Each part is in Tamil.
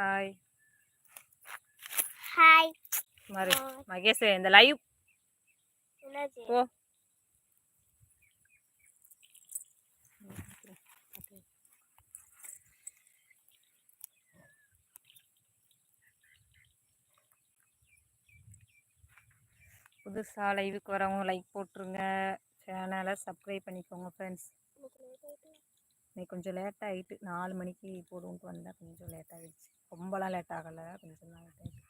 ஹாய் ஹாய் மாரி மகேஷ் இந்த லைவ் போ புதுசாக லைவுக்கு வரவங்க லைக் போட்டுருங்க. சேனலை சப்ஸ்கிரைப் பண்ணிக்கோங்க ஃப்ரெண்ட்ஸ் இன்னைக்கு கொஞ்சம் லேட் ஆகிட்டு நாலு மணிக்கு போடுவோன்ட்டு வந்தால் கொஞ்சம் லேட் ஆகிடுச்சு ரொம்பலாம் லேட் ஆகலை. கொஞ்சம் தான் லேட் ஆகிடுச்சு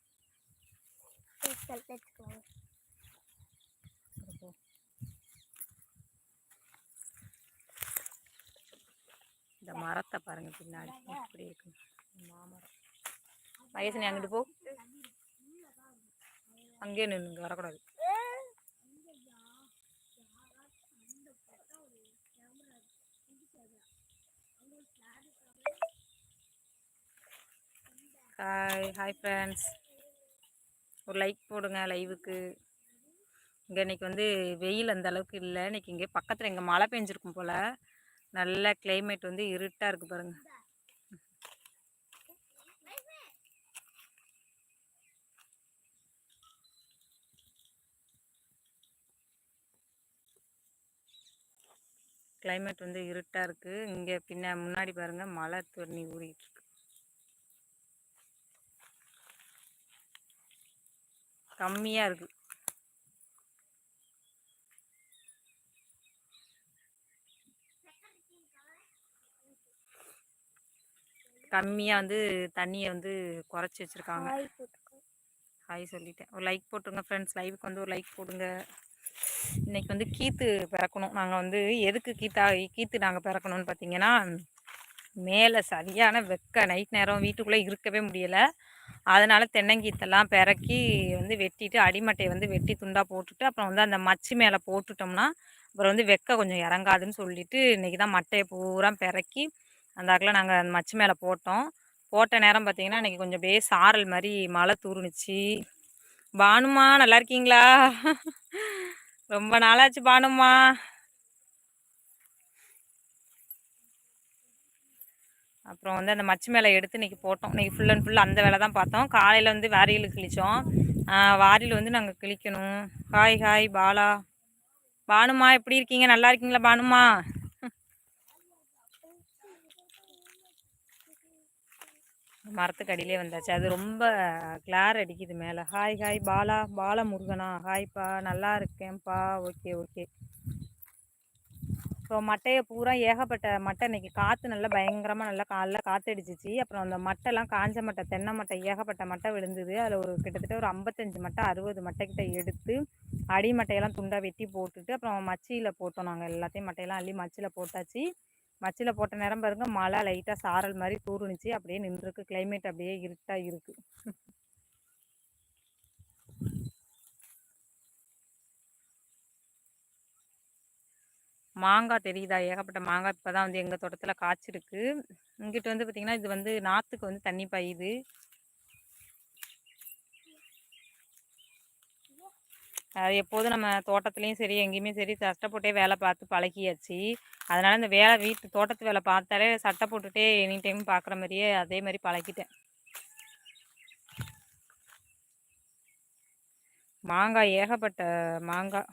போ இந்த மரத்தை பாருங்க பின்னாடி. எப்படி இருக்கு. மாமரம். மகேசன் அங்கிட்டு போ. அங்கேயே நின்னுங்க வரக்கூடாது. ஹாய் ஹாய் ஃப்ரெண்ட்ஸ் ஒரு லைக் போடுங்க லைவுக்கு இங்கே இன்னைக்கு வந்து வெயில் அந்த அளவுக்கு இல்லை. இன்னைக்கு இங்கே பக்கத்தில் இங்கே மழை பெஞ்சிருக்கும் போல். நல்ல கிளைமேட் வந்து இருட்டாக இருக்குது பாருங்கள் கிளைமேட் வந்து இருட்டாக இருக்குது இங்கே பின்ன முன்னாடி பாருங்கள் மழை தண்ணி ஊறிட்டு கம்மியாக இருக்குது கம்மியாக வந்து தண்ணியை வந்து குறைச்சி வச்சுருக்காங்க. ஹாய் சொல்லிட்டேன். ஒரு லைக் போட்டுருங்க ஃப்ரெண்ட்ஸ் லைவுக்கு வந்து ஒரு லைக் போடுங்க. இன்னைக்கு வந்து கீத்து பிறக்கணும். நாங்கள் வந்து எதுக்கு கீத்தா கீத்து நாங்கள் பிறக்கணும்னு பார்த்தீங்கன்னா மேலே சரியான வெக்க நைட் நேரம் வீட்டுக்குள்ளே இருக்கவே முடியலை. அதனால் தென்னங்கீத்தெல்லாம் பிறக்கி வந்து வெட்டிட்டு அடிமட்டையை வந்து வெட்டி துண்டாக போட்டுட்டு அப்புறம் வந்து அந்த மச்சி மேலே போட்டுட்டோம்னா அப்புறம் வந்து வெக்க கொஞ்சம் இறங்காதுன்னு சொல்லிட்டு இன்றைக்கி தான் மட்டையை பூரா பிறக்கி அந்த அக்கில் நாங்கள் அந்த மச்சி மேலே போட்டோம். போட்ட நேரம் பார்த்தீங்கன்னா இன்றைக்கி கொஞ்சம் அப்படியே சாரல் மாதிரி மழை தூருணுச்சு பானுமா நல்லா இருக்கீங்களா? ரொம்ப நாளாச்சு பானுமா. அப்புறம் வந்து அந்த மச்சு மேலே எடுத்து இன்றைக்கி போட்டோம். இன்றைக்கி ஃபுல் அண்ட் ஃபுல் அந்த வேலை தான் பார்த்தோம். காலையில் வந்து வாரியில் கிழிச்சோம். வாரியில் வந்து நாங்கள் கிழிக்கணும். Hi hi Bala. பானுமா எப்படி இருக்கீங்க? நல்லா இருக்கீங்களா பானுமா? மரத்துக்கு அடியிலே வந்தாச்சு. அது ரொம்ப கிளார் அடிக்குது மேலே. Hi hi Bala. பால முருகனா ஹாய்ப்பா நல்லா இருக்கேன்ப்பா. ஓகே ஓகே ஸோ மட்டையை பூரா ஏகப்பட்ட மட்டை இன்னைக்கு காற்று நல்லா பயங்கரமாக நல்லா காலைல காற்றடிச்சிச்சு அப்புறம் அந்த மட்டைலாம் காஞ்ச மட்டை தென்னை மட்டை ஏகப்பட்ட மட்டை விழுந்தது. அதில் ஒரு கிட்டத்தட்ட ஒரு ஐம்பத்தஞ்சு மட்டை அறுபது மட்டை கிட்ட எடுத்து அடி மட்டையெல்லாம் துண்டாக வெட்டி போட்டுட்டு அப்புறம் மச்சியில் போட்டோம் நாங்கள் எல்லாத்தையும். மட்டையெல்லாம் அள்ளி மச்சியில் போட்டாச்சு. மச்சியில் போட்ட நேரம் பாருங்க மழை லைட்டாக சாரல் மாதிரி தூருணுச்சு அப்படியே நின்றுருக்கு. கிளைமேட் அப்படியே இருட்டாக இருக்குது மாங்காய் தெரியுதா? ஏகப்பட்ட மாங்காய் இப்போ தான் வந்து எங்கள் தோட்டத்தில் காய்ச்சிருக்கு. இங்கிட்டு வந்து பார்த்திங்கன்னா இது வந்து நாற்றுக்கு வந்து தண்ணி பாயுது. அது எப்போதும் நம்ம தோட்டத்துலேயும் சரி எங்கேயுமே சரி சட்டை போட்டே வேலை பார்த்து பழகியாச்சு. அதனால் இந்த வேலை வீட்டு தோட்டத்து வேலை பார்த்தாலே சட்டை போட்டுகிட்டே எனி டைம் பார்க்குற மாதிரியே அதே மாதிரி பழகிட்டேன். மாங்காய் ஏகப்பட்ட மாங்காய்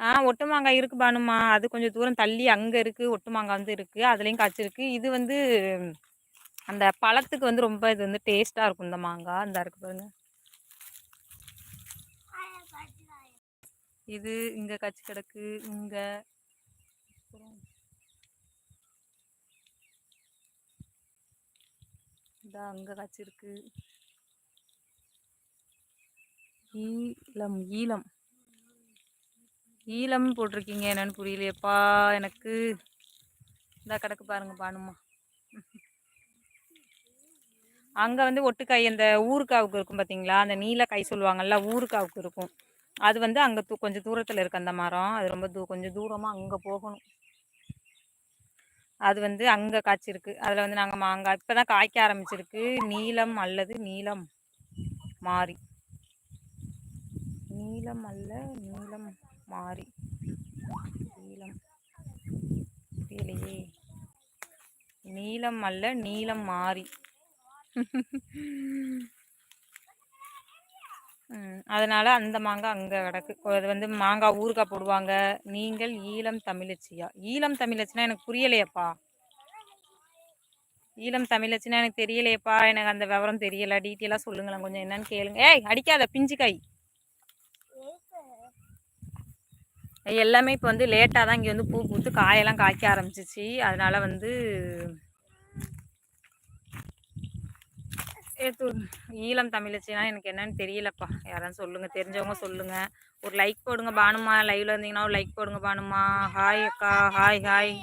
ஆ ஒட்டு மாங்காய் இருக்கு பானுமா. அது கொஞ்சம் தூரம் தள்ளி அங்கே இருக்குது ஒட்டு மாங்காய் வந்து இருக்குது அதுலேயும் காய்ச்சிருக்கு இது வந்து அந்த பழத்துக்கு வந்து ரொம்ப இது வந்து டேஸ்ட்டாக இருக்கும் இந்த மாங்காய். இந்த இருக்கு பாருங்க. இது இங்கே காய்ச்சி கிடக்கு. இங்கே. இதா அங்கே காய்ச்சிருக்கு ஈலம் ஈலம். ஈலம் போட்டிருக்கீங்க. என்னன்னு புரியலையப்பா. எனக்கு இந்த கிடக்கு பாருங்க பானுமா. அங்கே வந்து ஒட்டுக்காய் அந்த ஊருக்காவுக்கு இருக்கும் பார்த்தீங்களா அந்த நீல காய் சொல்லுவாங்கல்ல ஊருக்காவுக்கு இருக்கும். அது வந்து அங்கே தூ கொஞ்சம் தூரத்தில் இருக்குது அந்த மரம். அது ரொம்ப தூ கொஞ்சம் தூரமாக அங்கே போகணும். அது வந்து அங்கே காய்ச்சிருக்கு. அதில் வந்து நாங்கள் மாங்காய் இப்போ தான் காய்க்க ஆரம்பிச்சிருக்கு. நீலம் அல்லது நீளம் மாறி. நீலம் அல்ல நீலம் மாறி. நீலம் தெரியலையே நீளம் அல்ல நீலம் மாறி. அதனால அந்த மாங்காய் அங்கே கிடக்கு. அது வந்து மாங்காய் ஊறுகாய் போடுவாங்க. நீங்கள் ஈழம் தமிழச்சியா? ஈழம் தமிழச்சினா எனக்கு புரியலையப்பா. ஈழம் தமிழச்சினா எனக்கு தெரியலையேப்பா. எனக்கு அந்த விவரம் தெரியல. டீட்டெயிலாக சொல்லுங்களேன். கொஞ்சம் என்னன்னு கேளுங்க. ஏய் அடிக்காத பிஞ்சு காய் எல்லாமே இப்போ வந்து லேட்டாக தான் இங்கே வந்து பூ பூத்து காயெல்லாம் காய்க்க ஆரம்பிச்சிச்சு. அதனால் வந்து ஏத்து ஈழம் தமிழச்சினா எனக்கு என்னன்னு தெரியலப்பா. யாராவது சொல்லுங்கள் தெரிஞ்சவங்க சொல்லுங்கள் ஒரு லைக் போடுங்க பானுமா. லைவில் இருந்தீங்கன்னா ஒரு லைக் போடுங்க பானுமா. ஹாய் அக்கா ஹாய் ஹாய்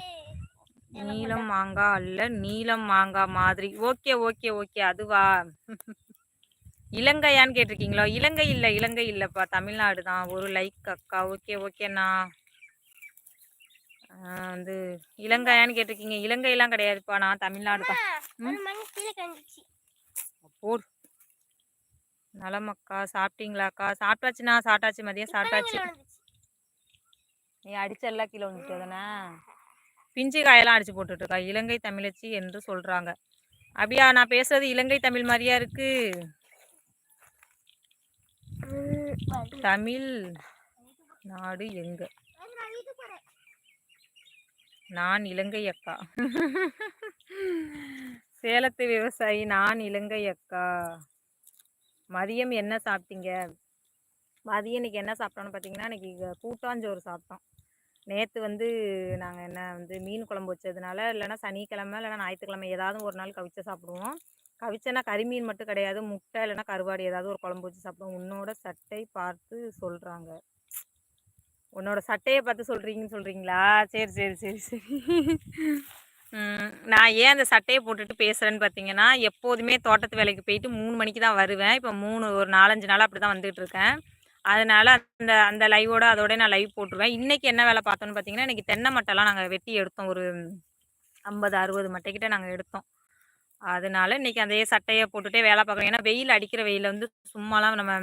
நீலம் மாங்காய் அல்ல நீலம் மாங்காய் மாதிரி. ஓகே ஓகே ஓகே அதுவா? இலங்கையான்னு கேட்டிருக்கீங்களோ? இலங்கை இல்லை இலங்கை இல்லைப்பா. தமிழ்நாடு தான். ஒரு லைக் அக்கா. ஓகே ஓகேண்ணா வந்து இலங்கையான்னு கேட்டிருக்கீங்க. இலங்கையெல்லாம் கிடையாதுப்பா. நான் தமிழ்நாடு தான். போடு. நலமக்கா. சாப்பிட்டீங்களாக்கா? சாப்பிட்டாச்சுண்ணா. சாப்பிட்டாச்சு. மதியம் சாப்பிட்டாச்சு. நீ அடிச்செல்லாம் கீழே வந்துட்டு தானே? பிஞ்சு காயெல்லாம் அடிச்சு போட்டுட்டு இருக்கா இலங்கை தமிழச்சி என்று சொல்றாங்க. அப்படியா நான் பேசுறது இலங்கை தமிழ் மாதிரியா இருக்கு? தமிழ் நாடு எங்க? நான் இலங்கை அக்கா. சேலத்து விவசாயி நான் இலங்கை அக்கா. மதியம் என்ன சாப்பிட்டீங்க? மதியம் இன்னைக்கு என்ன சாப்பிட்டோன்னு பார்த்தீங்கன்னா இன்னைக்கு கூட்டாஞ்சோறு சாப்பிட்டோம். நேற்று வந்து நாங்கள் என்ன வந்து மீன் குழம்பு வச்சதுனால இல்லைன்னா சனிக்கிழமை இல்லைன்னா ஞாயிற்றுக்கிழமை ஏதாவது ஒரு நாள் கவிச்சு சாப்பிடுவோம். கவிச்சனா கறிமீன் மட்டும் கிடையாது. முட்டை இல்லைன்னா கருவாடு ஏதாவது ஒரு குழம்பு வச்சு சாப்பிடும் உன்னோட சட்டை பார்த்து சொல்கிறாங்க உன்னோட சட்டையை பார்த்து சொல்கிறீங்கன்னு சொல்கிறீங்களா சரி சரி சரி சரி. நான் ஏன் அந்த சட்டையை போட்டுட்டு பேசுகிறேன்னு பார்த்தீங்கன்னா எப்போதுமே தோட்டத்து வேலைக்கு போயிட்டு மூணு மணிக்கு தான் வருவேன். இப்போ மூணு ஒரு நாலஞ்சு நாள் அப்படி தான் வந்துட்டு இருக்கேன். அதனால் அந்த அந்த லைவோட அதோட நான் லைவ் போட்டுருவேன். இன்றைக்கி என்ன வேலை பார்த்தோன்னு பார்த்தீங்கன்னா இன்றைக்கி தென்னை மட்டைலாம் நாங்கள் வெட்டி எடுத்தோம். ஒரு ஐம்பது அறுபது மட்டைக்கிட்ட நாங்கள் எடுத்தோம். அதனால இன்னைக்கு அதே சட்டையை போட்டுட்டே வேலை பார்க்கணும். ஏன்னா வெயில் அடிக்கிற வெயிலில் வந்து சும்மாலாம் நம்ம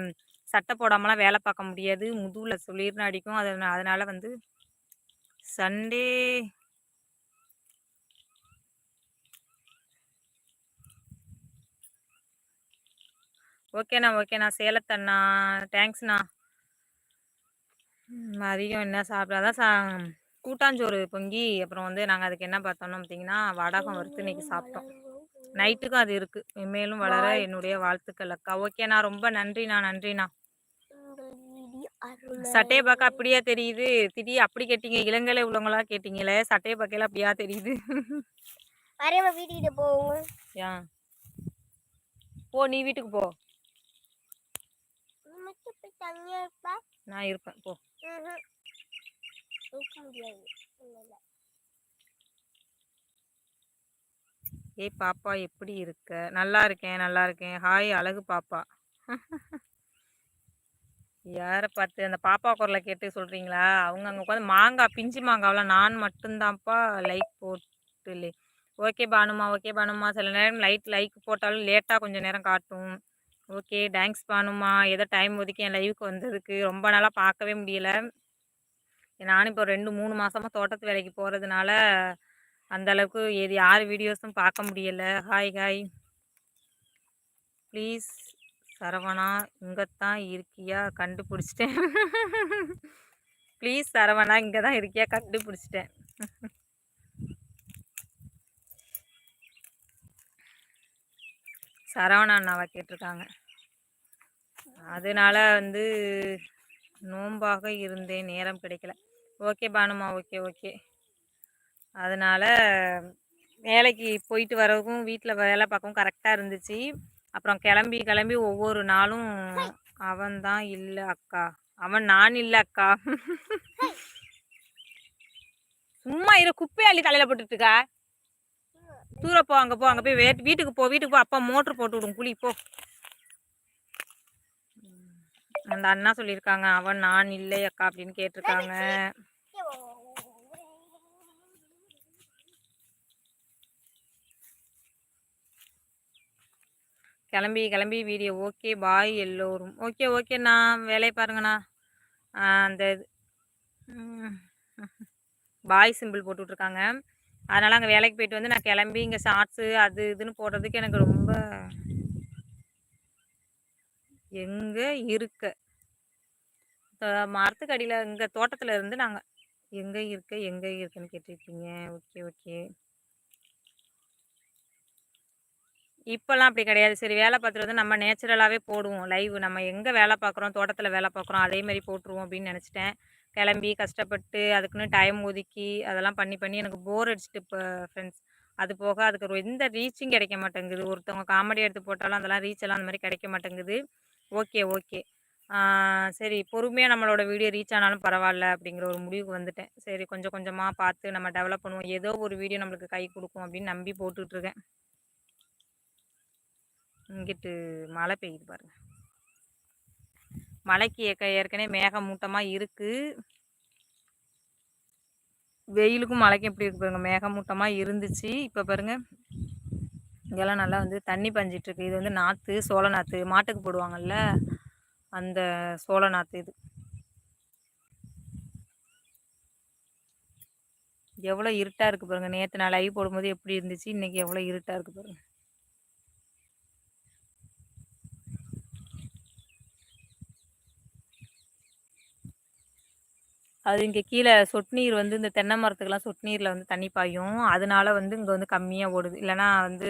சட்டை போடாமலாம் வேலை பார்க்க முடியாது. முதுகில் சுளிர்னு அடிக்கும். அது அதனால வந்து சண்டே ஓகேண்ணா ஓகேண்ணா. சேலத்தண்ணா. தேங்க்ஸ்ண்ணா. அதிகம் என்ன சாப்பிடாதான் சா கூட்டாஞ்சோறு பொங்கி அப்புறம் வந்து நாங்கள் அதுக்கு என்ன பார்த்தோம்னு பார்த்தீங்கன்னா வடகம் வறுத்து இன்னைக்கு சாப்பிட்டோம். நைட்டுக்கும் அது இருக்குது மேலும் வளர என்னுடைய வாழ்த்துக்கள் அக்கா. ஓகேண்ணா ரொம்ப நன்றிண்ணா. நன்றிண்ணா. சட்டையை பார்க்க அப்படியே தெரியுது? திடீர் அப்படி கேட்டீங்க. இளங்கலை உள்ளவங்களா கேட்டீங்களே. சட்டையை பார்க்கல அப்படியா தெரியுது? ஏன் போ. நீ வீட்டுக்கு போ. நான் இருப்பேன். போ ம்ஹும். இருக்க முடியாது இல்ல, இல்ல. ஏய் பாப்பா எப்படி இருக்க? நல்லா இருக்கேன் நல்லா இருக்கேன். ஹாய் அழகு பாப்பா. யாரை பார்த்து அந்த பாப்பா குரலை கேட்டு சொல்கிறீங்களா அவங்க அங்கே உட்காந்து மாங்காய் பிஞ்சு மாங்காவெலாம் நான் மட்டும்தான்ப்பா லைக் போட்டுலே. ஓகே பானுமா ஓகே பானுமா. சில நேரம் லைட் லைக் போட்டாலும் லேட்டாக கொஞ்சம் நேரம் காட்டும். ஓகே தேங்க்ஸ் பானுமா. ஏதோ டைம் ஒதுக்கி என் லைவுக்கு வந்ததுக்கு. ரொம்ப நாளாக பார்க்கவே முடியல. நானும் இப்போ ரெண்டு மூணு மாதமாக தோட்டத்து வேலைக்கு போகிறதுனால அந்த அளவுக்கு எது யார் வீடியோஸும் பார்க்க முடியலை. ஹாய் ஹாய் ப்ளீஸ் சரவணா இங்கே தான் இருக்கியா? கண்டுபிடிச்சிட்டேன். ப்ளீஸ் சரவணா இங்கே தான் இருக்கியா? கண்டுபிடிச்சிட்டேன். சரவணா அண்ணாவை கேட்டிருக்காங்க. அதனால வந்து நோம்பாக இருந்தேன். நேரம் கிடைக்கல. ஓகே பானுமா. ஓகே ஓகே அதனால் வேலைக்கு போயிட்டு வரவும் வீட்டில் வேலை பார்க்கவும் கரெக்டாக இருந்துச்சு. அப்புறம் கிளம்பி கிளம்பி ஒவ்வொரு நாளும் அவன் தான் இல்லை அக்கா. அவன் நான் இல்லை அக்கா. சும்மா இரு குப்பை அள்ளி தலையில் போட்டுட்டுக்கா தூர போ அங்கே போ அங்கே போய் வே வீட்டுக்கு போ வீட்டுக்கு போ. அப்பா மோட்ரு போட்டு விடும் குழி போ. அந்த அண்ணா சொல்லியிருக்காங்க அவன் நான் இல்லை அக்கா அப்படின்னு கேட்டிருக்காங்க. கிளம்பி கிளம்பி வீடியோ. ஓகே பாய் எல்லோரும். ஓகே ஓகேண்ணா வேலையை பாருங்கண்ணா அந்த இது. பாய் சிம்பிள் போட்டுட்ருக்காங்க. அதனால் அங்கே வேலைக்கு போயிட்டு வந்து நான் கிளம்பி இங்கே ஷார்ட்ஸு அது இதுன்னு போடுறதுக்கு எனக்கு ரொம்ப எங்கே இருக்க? மரத்துக்கு அடியில் இங்கே தோட்டத்தில் இருந்து நாங்கள் எங்கே இருக்க எங்கே இருக்குன்னு கேட்டிருக்கீங்க. Okay okay. இப்போல்லாம் அப்படி கிடையாது. சரி வேலை பார்த்துட்டு வந்து நம்ம நேச்சுரலாகவே போடுவோம். லைவ் நம்ம எங்கே வேலை பார்க்குறோம் தோட்டத்தில் வேலை பார்க்குறோம் அதே மாதிரி போட்டுருவோம் அப்படின்னு நினச்சிட்டேன். கிளம்பி கஷ்டப்பட்டு அதுக்குன்னு டைம் ஒதுக்கி அதெல்லாம் பண்ணி பண்ணி எனக்கு போர் அடிச்சிட்டு இப்போ ஃப்ரெண்ட்ஸ் அது போக அதுக்கு எந்த ரீச்சும் கிடைக்க மாட்டேங்குது. ஒருத்தவங்க காமெடி எடுத்து போட்டாலும் அதெல்லாம் ரீச் எல்லாம் அந்த மாதிரி கிடைக்க மாட்டேங்குது. Okay okay. சரி பொறுமையாக நம்மளோட வீடியோ ரீச் ஆனாலும் பரவாயில்ல அப்படிங்கிற ஒரு முடிவுக்கு வந்துட்டேன். சரி கொஞ்சம் கொஞ்சமாக பார்த்து நம்ம டெவலப் பண்ணுவோம். ஏதோ ஒரு வீடியோ நம்மளுக்கு கை கொடுக்கும் அப்படின்னு நம்பி போட்டுட்ருக்கேன் இங்கிட்டு மழை பெய்யுது பாருங்க. மழைக்கு ஏற்க ஏற்கனவே மேகமூட்டமாக இருக்குது வெயிலுக்கும் மழைக்கும் எப்படி இருக்கு பாருங்க மேகமூட்டமாக இருந்துச்சு. இப்போ பாருங்க இங்கெல்லாம் நல்லா வந்து தண்ணி பஞ்சிட்ருக்கு இது வந்து நாற்று சோள நாற்று மாட்டுக்கு போடுவாங்கல்ல அந்த சோள நாற்று இது. எவ்வளோ இருட்டாக இருக்குது பாருங்க நேற்று நான் லைவ் போடும்போது எப்படி இருந்துச்சு இன்னைக்கு எவ்வளோ இருட்டாக இருக்குது பாருங்கள் அது இங்கே கீழே சொட்டு நீர் வந்து இந்த தென்னை மரத்துக்கெல்லாம் சொட்டு நீரில் வந்து தண்ணி பாயும். அதனால வந்து இங்கே வந்து கம்மியாக ஓடுது. இல்லைன்னா வந்து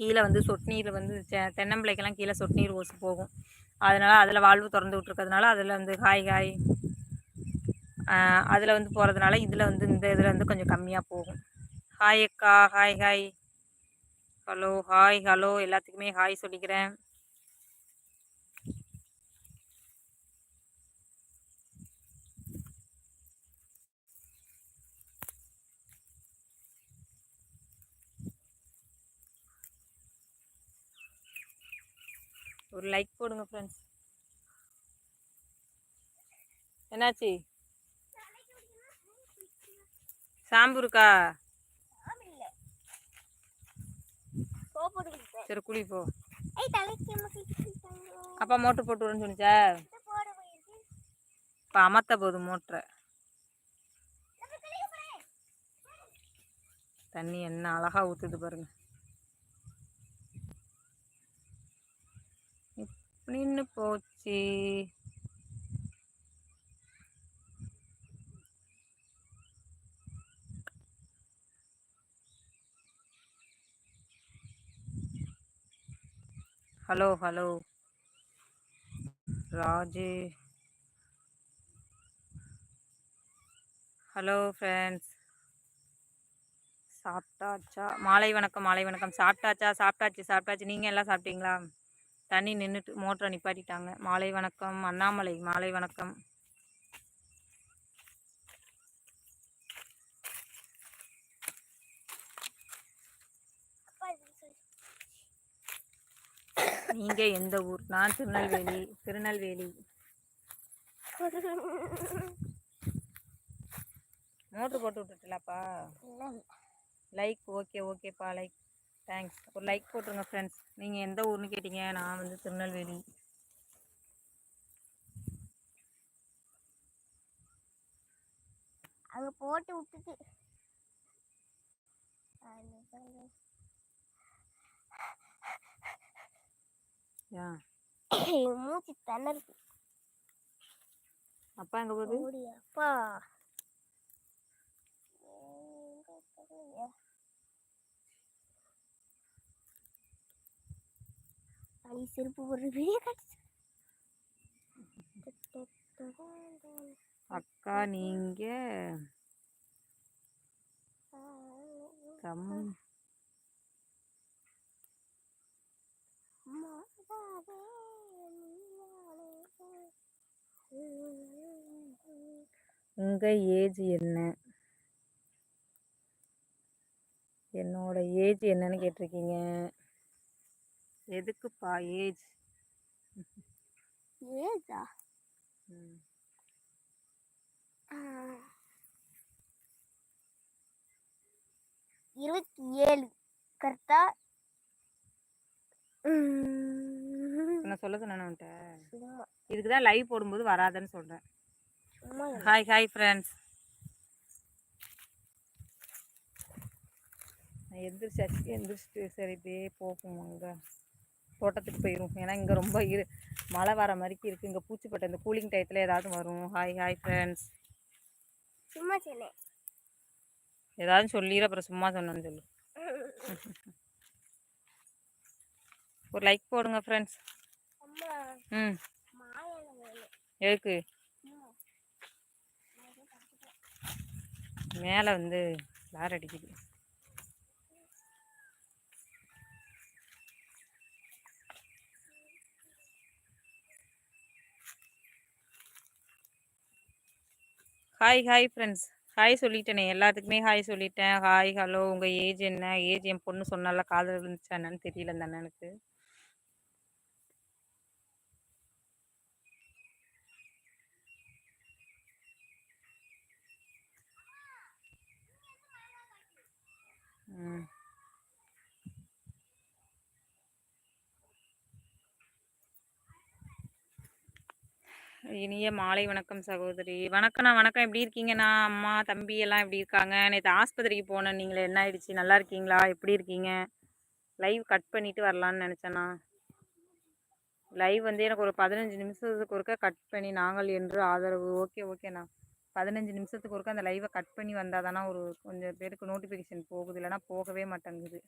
கீழே வந்து சொட்டு நீர் வந்து தென்னம்பிள்ளைக்கெல்லாம் கீழே சொட்டு நீர் ஓசு போகும். அதனால் அதில் வாழ்வு திறந்து விட்ருக்கிறதுனால அதில் வந்து காய் காய் அதில் வந்து போகிறதுனால இதில் வந்து இந்த இதில் வந்து கொஞ்சம் கம்மியாக போகும். ஹாய் அக்கா hi hi. Hello hi hello. எல்லாத்துக்குமே ஹாய் சொல்லிக்கிறேன். ஒரு லைக் போடுங்க ஃப்ரெண்ட்ஸ் என்னாச்சு? ஷாம்பு இருக்கா சரி குழி போ. அப்பா மோட்ரு போட்டு விடுன்னு சொன்னிச்சா? இப்போ அமர்த்த போகுது மோட்டரை. தண்ணி என்ன அழகாக ஊற்றுது பாருங்கள் நின்று போச்சு. Hello hello. Raju. Hello friends சாப்பிட்டாச்சா? மாலை வணக்கம் மாலை வணக்கம். சாப்பிட்டாச்சா? சாப்பிட்டாச்சு சாப்பிட்டாச்சு. நீங்கள் எல்லாம் சாப்பிட்டீங்களா? தண்ணி நின்றுட்டு மோட்டரை நிப்பாட்டிட்டாங்க. மாலை வணக்கம் அண்ணாமலை மாலை வணக்கம். நீங்கள் எந்த ஊர்? நான் திருநெல்வேலி திருநெல்வேலி. மோட்ரு போட்டு விட்டுட்டுலாப்பா. லைக் ஓகே ஓகேப்பா லைக் தேங்க்ஸ் ஒரு லைக் போட்டுருங்க ஃப்ரெண்ட்ஸ் நீங்கள் எந்த ஊர்னு கேட்டீங்க? நான் வந்து திருநெல்வேலி. அங்க போட்டு விட்டுட்டு. மூச்சு திணறுது. அப்பா எங்கே போகுது? அப்பா எங்க செருப்பு ஒரு பெரிய அக்கா நீங்கள் கம். உங்கள் ஏஜ் என்ன? என்னோட ஏஜ் என்னன்னு கேட்டிருக்கீங்க. எதுக்குப்பா ஏஜ்? ம். இருபத்தி ஏழு கரெக்டா? நான் சொல்ல சொன்னேன் உன்ட்ட சும்மா. இதுக்கு தான் லைவ் போடும்போது வராதுன்னு சொல்கிறேன் சும்மா ஹாய் ஹாய் ஃப்ரெண்ட்ஸ். எந்திரிச்சாச்சு எந்திரிச்சிட்டு சரி இப்படியே போகும் அங்கே. தோட்டத்துக்கு போயிடும் ஏன்னா இங்கே ரொம்ப இரு மழை வர மாதிரிக்கு இருக்குது இங்கே பூச்சிப்பட்டை இந்த கூலிங் டயத்தில் ஏதாவது வரும். ஹாய் ஹாய் ஃப்ரெண்ட்ஸ் சும்மா சொன்னேன் ஏதாவது சொல்லிடு அப்புறம் சும்மா சொன்னேன்னு சொல்லு. ஒரு லைக் போடுங்க ஃப்ரெண்ட்ஸ் ம். எதுக்கு. மேலே வந்து லார் அடிக்குது. ஹாய் ஹாய் ஃப்ரெண்ட்ஸ் ஹாய் சொல்லிட்டேனே. எல்லாத்துக்குமே ஹாய் சொல்லிட்டேன். ஹாய் ஹலோ உங்கள் ஏஜ் என்ன? ஏஜ் என் பொண்ணு சொன்னால காதல் இருந்துச்சா என்னன்னு தெரியல இந்த அண்ணனுக்கு. ம். இனிய மாலை வணக்கம் சகோதரி. வணக்கம்ண்ணா வணக்கம். எப்படி இருக்கீங்கண்ணா? அம்மா தம்பி எல்லாம் எப்படி இருக்காங்க? நேற்று ஆஸ்பத்திரிக்கு போனேன் நீங்களே என்ன ஆயிடுச்சு? நல்லா இருக்கீங்களா? எப்படி இருக்கீங்க? லைவ் கட் பண்ணிட்டு வரலான்னு நினச்சேண்ணா. லைவ் வந்து எனக்கு ஒரு பதினஞ்சு நிமிஷத்துக்கு ஒருக்க கட் பண்ணி நாங்கள் என்று ஆதரவு. ஓகே ஓகேண்ணா. பதினஞ்சு நிமிஷத்துக்கு ஒருக்க அந்த லைவை கட் பண்ணி வந்தால் தானே ஒரு கொஞ்சம் பேருக்கு நோட்டிஃபிகேஷன் போகுது. இல்லைனா போகவே மாட்டேங்குது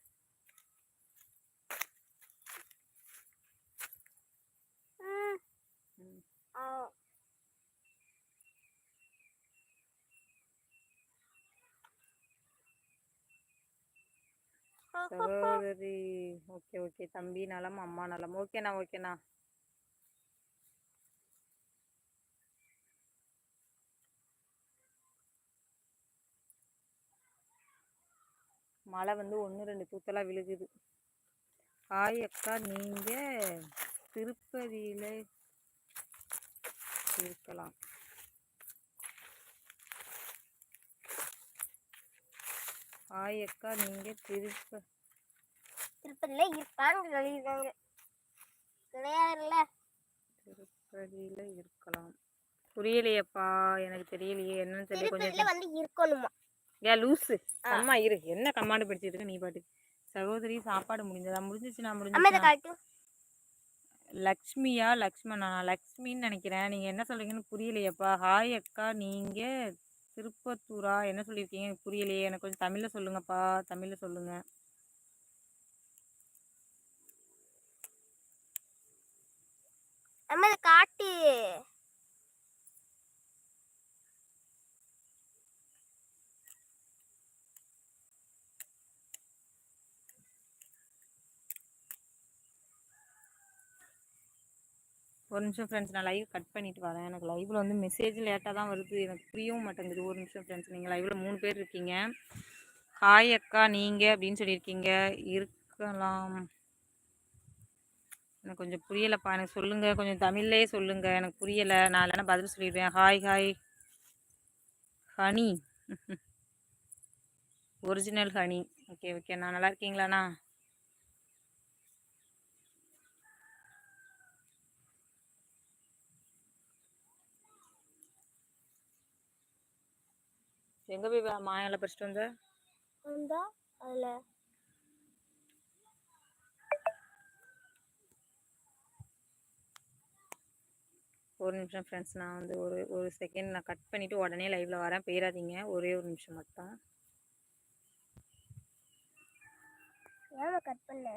ம். ம். ஆ. சகோதரி ஓகே ஓகே. தம்பி நலம் அம்மா நலம். ஓகேண்ணா ஓகேண்ணா மழை வந்து ஒன்று ரெண்டு தூத்தலாக விழுகுது. ஹாய் அக்கா நீங்கள் திருப்பதியில் இருக்கலாம் ஹாய் அக்கா நீங்கள் திருப்ப திருப்பதியில இருப்பான்னு சொல்லியிருக்காங்க. கிடையாதுல்ல? திருப்பதியில் இருக்கலாம். புரியலையேப்பா எனக்கு தெரியலையே. என்னன்னு சொல்லி கொஞ்சம் வந்து இருக்கணுமா? ஏன் லூஸு அம்மா இரு. என்ன கமாண்டு படிச்சிட்டு இருக்க நீ பாட்டு சகோதரி சாப்பாடு முடிஞ்சதா? முடிஞ்சிச்சு நான் காட்டும் லக்ஷ்மியா? லக்ஷ்மணா? லக்ஷ்மின்னு நினைக்கிறேன். நீங்கள் என்ன சொல்கிறீங்கன்னு புரியலையேப்பா. ஹாய் அக்கா. நீங்கள் திருப்பத்தூரா? என்ன சொல்லியிருக்கீங்க? எனக்கு புரியலையே. எனக்கு கொஞ்சம் தமிழில் சொல்லுங்கப்பா. தமிழில் சொல்லுங்கள் காட்டி காட்டு ஒரு நிமிஷம் ஃப்ரெண்ட்ஸ் நான் லைவ் கட் பண்ணிட்டு வரேன். எனக்கு லைவில் வந்து மெசேஜ் லேட்டாக தான் வருது. எனக்கு புரியவும் மாட்டேங்குது. ஒரு நிமிஷம் ஃப்ரெண்ட்ஸ் நீங்கள் லைவில் மூணு பேர் இருக்கீங்க. ஹாய் அக்கா நீங்கள் அப்படின்னு சொல்லியிருக்கீங்க. இருக்கலாம். எனக்கு கொஞ்சம் புரியலைப்பா. எனக்கு சொல்லுங்கள் கொஞ்சம் தமிழ்லேயே சொல்லுங்கள் எனக்கு புரியலை. நான் இல்லைன்னா பதில் சொல்லிடுவேன். Hi hi honey. Original honey. Okay okay நான் நல்லா இருக்கீங்களாண்ணா? எங்கே போய் மாயால படிச்சுட்டு வந்த? வந்தா அதுல. ஒரு நிமிஷம் ஃப்ரெண்ட்ஸ் நான் வந்து ஒரு ஒரு செகண்ட் நான் கட் பண்ணிவிட்டு உடனே லைவில் வரேன். போயிடாதீங்க ஒரே ஒரு நிமிஷம் மட்டும். கட் பண்ண?